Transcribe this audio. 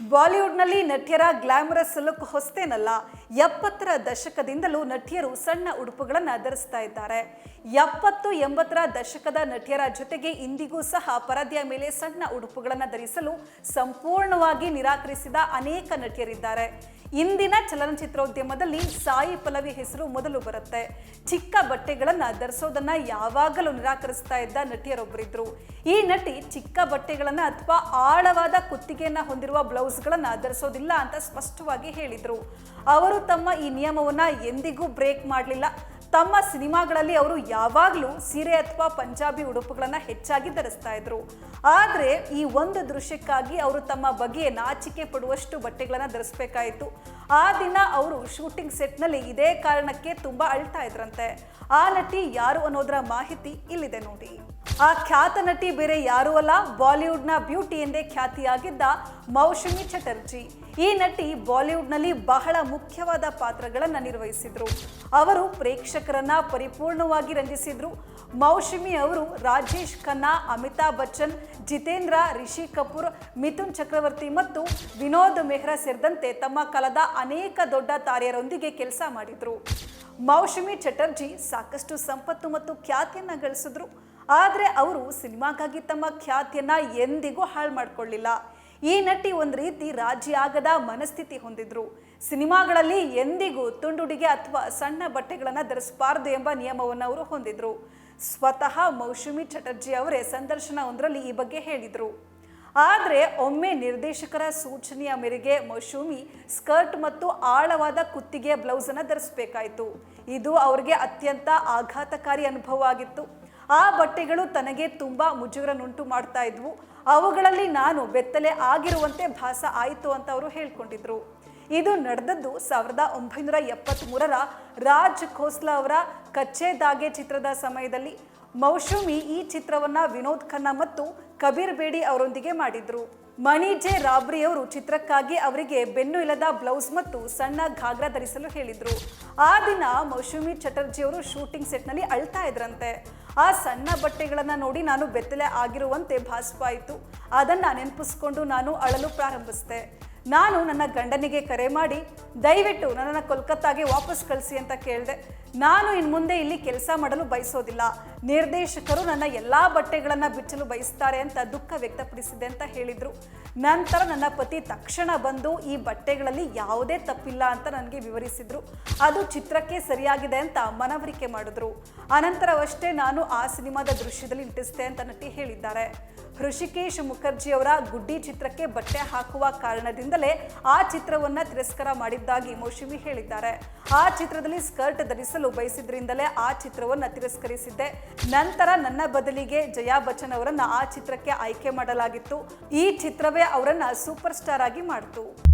ಬಾಲಿವುಡ್ನಲ್ಲಿ ನಟಿಯರ glamorous look ಹೊಸ್ತೇನಲ್ಲ, ಎಪ್ಪತ್ತರ ದಶಕದಿಂದಲೂ ನಟಿಯರು ಸಣ್ಣ ಉಡುಪುಗಳನ್ನು ಧರಿಸ್ತಾ ಇದ್ದಾರೆ. ಎಪ್ಪತ್ತು ಎಂಬತ್ತರ ದಶಕದ ನಟಿಯರ ಜೊತೆಗೆ ಇಂದಿಗೂ ಸಹ ಪರದೆಯ ಮೇಲೆ ಸಣ್ಣ ಉಡುಪುಗಳನ್ನು ಧರಿಸಲು ಸಂಪೂರ್ಣವಾಗಿ ನಿರಾಕರಿಸಿದ ಅನೇಕ ನಟಿಯರಿದ್ದಾರೆ. ಇಂದಿನ ಚಲನಚಿತ್ರೋದ್ಯಮದಲ್ಲಿ ಸಾಯಿ ಪಲವಿ ಹೆಸರು ಮೊದಲು ಬರುತ್ತೆ. ಚಿಕ್ಕ ಬಟ್ಟೆಗಳನ್ನ ಧರಿಸೋದನ್ನ ಯಾವಾಗಲೂ ನಿರಾಕರಿಸ್ತಾ ಇದ್ದ ನಟಿಯರೊಬ್ಬರಿದ್ರು ಈ ನಟಿ ಚಿಕ್ಕ ಬಟ್ಟೆಗಳನ್ನ ಅಥವಾ ಆಳವಾದ ಕುತ್ತಿಗೆಯನ್ನ ಹೊಂದಿರುವ ಬ್ಲೌಸ್ಗಳನ್ನ ಧರಿಸೋದಿಲ್ಲ ಅಂತ ಸ್ಪಷ್ಟವಾಗಿ ಹೇಳಿದ್ರು. ಅವರು ತಮ್ಮ ಈ ನಿಯಮವನ್ನ ಎಂದಿಗೂ ಬ್ರೇಕ್ ಮಾಡಲಿಲ್ಲ. ತಮ್ಮ ಸಿನಿಮಾಗಳಲ್ಲಿ ಅವರು ಯಾವಾಗಲೂ ಸೀರೆ ಅಥವಾ ಪಂಜಾಬಿ ಉಡುಪುಗಳನ್ನು ಹೆಚ್ಚಾಗಿ ಧರಿಸ್ತಾ ಇದ್ರು. ಆದರೆ ಈ ಒಂದು ದೃಶ್ಯಕ್ಕಾಗಿ ಅವರು ತಮ್ಮ ಬಗೆಯ ನಾಚಿಕೆ ಪಡುವಷ್ಟು ಬಟ್ಟೆಗಳನ್ನು ಧರಿಸಬೇಕಾಯಿತು. ಆ ದಿನ ಅವರು ಶೂಟಿಂಗ್ ಸೆಟ್ನಲ್ಲಿ ಇದೇ ಕಾರಣಕ್ಕೆ ತುಂಬ ಅಳ್ತಾ ಇದ್ರಂತೆ. ಆ ನಟಿ ಯಾರು ಅನ್ನೋದರ ಮಾಹಿತಿ ಇಲ್ಲಿದೆ ನೋಡಿ. ಆ ಖ್ಯಾತ ನಟಿ ಬೇರೆ ಯಾರೂ ಅಲ್ಲ, ಬಾಲಿವುಡ್ನ ಬ್ಯೂಟಿ ಎಂದೇ ಖ್ಯಾತಿಯಾಗಿದ್ದ ಮೌಶಮಿ ಚಟರ್ಜಿ. ಈ ನಟಿ ಬಾಲಿವುಡ್ನಲ್ಲಿ ಬಹಳ ಮುಖ್ಯವಾದ ಪಾತ್ರಗಳನ್ನು ನಿರ್ವಹಿಸಿದ್ರು. ಅವರು ಪ್ರೇಕ್ಷಕರನ್ನ ಪರಿಪೂರ್ಣವಾಗಿ ರಂಜಿಸಿದ್ರು. ಮೌಶಮಿ ಅವರು ರಾಜೇಶ್ ಖನ್ನಾ, ಅಮಿತಾಬ್ ಬಚ್ಚನ್, ಜಿತೇಂದ್ರ, ರಿಷಿ ಕಪೂರ್, ಮಿಥುನ್ ಚಕ್ರವರ್ತಿ ಮತ್ತು ವಿನೋದ್ ಮೆಹ್ರಾ ಸೇರಿದಂತೆ ತಮ್ಮ ಕಾಲದ ಅನೇಕ ದೊಡ್ಡ ತಾರೆಯರೊಂದಿಗೆ ಕೆಲಸ ಮಾಡಿದ್ರು. ಮೌಶಮಿ ಚಟರ್ಜಿ ಸಾಕಷ್ಟು ಸಂಪತ್ತು ಮತ್ತು ಖ್ಯಾತಿಯನ್ನ ಗಳಿಸಿದ್ರು. ಆದರೆ ಅವರು ಸಿನಿಮಾಗಾಗಿ ತಮ್ಮ ಖ್ಯಾತಿಯನ್ನ ಎಂದಿಗೂ ಹಾಳು ಮಾಡಿಕೊಳ್ಳಿಲ್ಲ. ಈ ನಟಿ ಒಂದು ರೀತಿ ರಾಜಿಯಾಗದ ಮನಸ್ಥಿತಿ ಹೊಂದಿದ್ರು. ಸಿನಿಮಾಗಳಲ್ಲಿ ಎಂದಿಗೂ ತುಂಡುಡಿಗೆ ಅಥವಾ ಸಣ್ಣ ಬಟ್ಟೆಗಳನ್ನು ಧರಿಸಬಾರದು ಎಂಬ ನಿಯಮವನ್ನು ಅವರು ಹೊಂದಿದ್ರು. ಸ್ವತಃ ಮೌಶಮಿ ಚಟರ್ಜಿ ಅವರೇ ಸಂದರ್ಶನ ಒಂದರಲ್ಲಿ ಈ ಬಗ್ಗೆ ಹೇಳಿದರು. ಆದರೆ ಒಮ್ಮೆ ನಿರ್ದೇಶಕರ ಸೂಚನೆಯ ಮೇರೆಗೆ ಮೌಶೂಮಿ ಸ್ಕರ್ಟ್ ಮತ್ತು ಆಳವಾದ ಕುತ್ತಿಗೆ ಬ್ಲೌಸನ್ನು ಧರಿಸಬೇಕಾಯಿತು. ಇದು ಅವರಿಗೆ ಅತ್ಯಂತ ಆಘಾತಕಾರಿ ಅನುಭವ ಆಗಿತ್ತು. ಆ ಬಟ್ಟೆಗಳು ತನಗೆ ತುಂಬ ಮುಜುಗರನ್ನುಂಟು ಮಾಡ್ತಾ ಇದ್ವು. ಅವುಗಳಲ್ಲಿ ನಾನು ಬೆತ್ತಲೆ ಆಗಿರುವಂತೆ ಭಾಸ ಆಯಿತು ಅಂತ ಅವರು ಹೇಳ್ಕೊಂಡಿದ್ರು. ಇದು ನಡೆದದ್ದು ಸಾವಿರದ ಒಂಬೈನೂರ ಎಪ್ಪತ್ತ್ಮೂರರ ರಾಜ್ ಖೋಸ್ಲಾ ಅವರ ಕಚ್ಚೆ ದಾಗೆ ಚಿತ್ರದ ಸಮಯದಲ್ಲಿ. ಮೌಶೂಮಿ ಈ ಚಿತ್ರವನ್ನ ವಿನೋದ್ ಖನ್ನಾ ಮತ್ತು ಕಬೀರ್ ಬೇಡಿ ಅವರೊಂದಿಗೆ ಮಾಡಿದ್ರು. ಮಣಿ ಜೆ ರಾಬ್ರಿ ಅವರು ಚಿತ್ರಕ್ಕಾಗಿ ಅವರಿಗೆ ಬೆನ್ನು ಇಲ್ಲದ ಬ್ಲೌಸ್ ಮತ್ತು ಸಣ್ಣ ಘಾಗ್ರ ಧರಿಸಲು ಹೇಳಿದ್ರು. ಆ ದಿನ ಮೌಶೂಮಿ ಚಟರ್ಜಿ ಅವರು ಶೂಟಿಂಗ್ ಸೆಟ್ನಲ್ಲಿ ಅಳ್ತಾ ಇದ್ರಂತೆ. ಆ ಸಣ್ಣ ಬಟ್ಟೆಗಳನ್ನು ನೋಡಿ ನಾನು ಬೆತ್ತಲೆ ಆಗಿರುವಂತೆ ಭಾಸವಾಯಿತು. ಅದನ್ನ ನೆನಪಿಸ್ಕೊಂಡು ನಾನು ಅಳಲು ಪ್ರಾರಂಭಿಸಿದೆ. ನಾನು ನನ್ನ ಗಂಡನಿಗೆ ಕರೆ ಮಾಡಿ ದಯವಿಟ್ಟು ನನ್ನನ್ನು ಕೋಲ್ಕತ್ತಾಗೆ ವಾಪಸ್ ಕಳಿಸಿ ಅಂತ ಕೇಳಿದೆ. ನಾನು ಇನ್ನು ಮುಂದೆ ಇಲ್ಲಿ ಕೆಲಸ ಮಾಡಲು ಬಯಸೋದಿಲ್ಲ. ನಿರ್ದೇಶಕರು ನನ್ನ ಎಲ್ಲಾ ಬಟ್ಟೆಗಳನ್ನು ಬಿಚ್ಚಲು ಬಯಸ್ತಾರೆ ಅಂತ ದುಃಖ ವ್ಯಕ್ತಪಡಿಸಿದೆ ಅಂತ ಹೇಳಿದರು. ನಂತರ ನನ್ನ ಪತಿ ತಕ್ಷಣ ಬಂದು ಈ ಬಟ್ಟೆಗಳಲ್ಲಿ ಯಾವುದೇ ತಪ್ಪಿಲ್ಲ ಅಂತ ನನಗೆ ವಿವರಿಸಿದ್ರು. ಅದು ಚಿತ್ರಕ್ಕೆ ಸರಿಯಾಗಿದೆ ಅಂತ ಮನವರಿಕೆ ಮಾಡಿದ್ರು. ಅನಂತರವಷ್ಟೇ ನಾನು ಆ ಸಿನಿಮಾದ ದೃಶ್ಯದಲ್ಲಿ ನಟಿಸಿದೆ ಅಂತ ನಟಿ ಹೇಳಿದ್ದಾರೆ. ಋಷಿಕೇಶ್ ಮುಖರ್ಜಿ ಅವರ ಗುಡ್ಡಿ ಚಿತ್ರಕ್ಕೆ ಬಟ್ಟೆ ಹಾಕುವ ಕಾರಣದಿಂದಲೇ ಆ ಚಿತ್ರವನ್ನ ತಿರಸ್ಕಾರ ಮಾಡಿದ್ದಾಗಿ ಮೌಶಿಮಿ ಹೇಳಿದ್ದಾರೆ. ಆ ಚಿತ್ರದಲ್ಲಿ ಸ್ಕರ್ಟ್ ಧರಿಸಲು ಬಯಸಿದ್ರಿಂದಲೇ ಆ ಚಿತ್ರವನ್ನ ತಿರಸ್ಕರಿಸಿದ್ದೆ. ನಂತರ ನನ್ನ ಬದಲಿಗೆ ಜಯಾ ಬಚ್ಚನ್ ಅವರನ್ನ ಆ ಚಿತ್ರಕ್ಕೆ ಆಯ್ಕೆ ಮಾಡಲಾಗಿತ್ತು. ಈ ಚಿತ್ರವೇ ಅವರನ್ನ ಸೂಪರ್ ಸ್ಟಾರ್ ಆಗಿ ಮಾಡಿತು.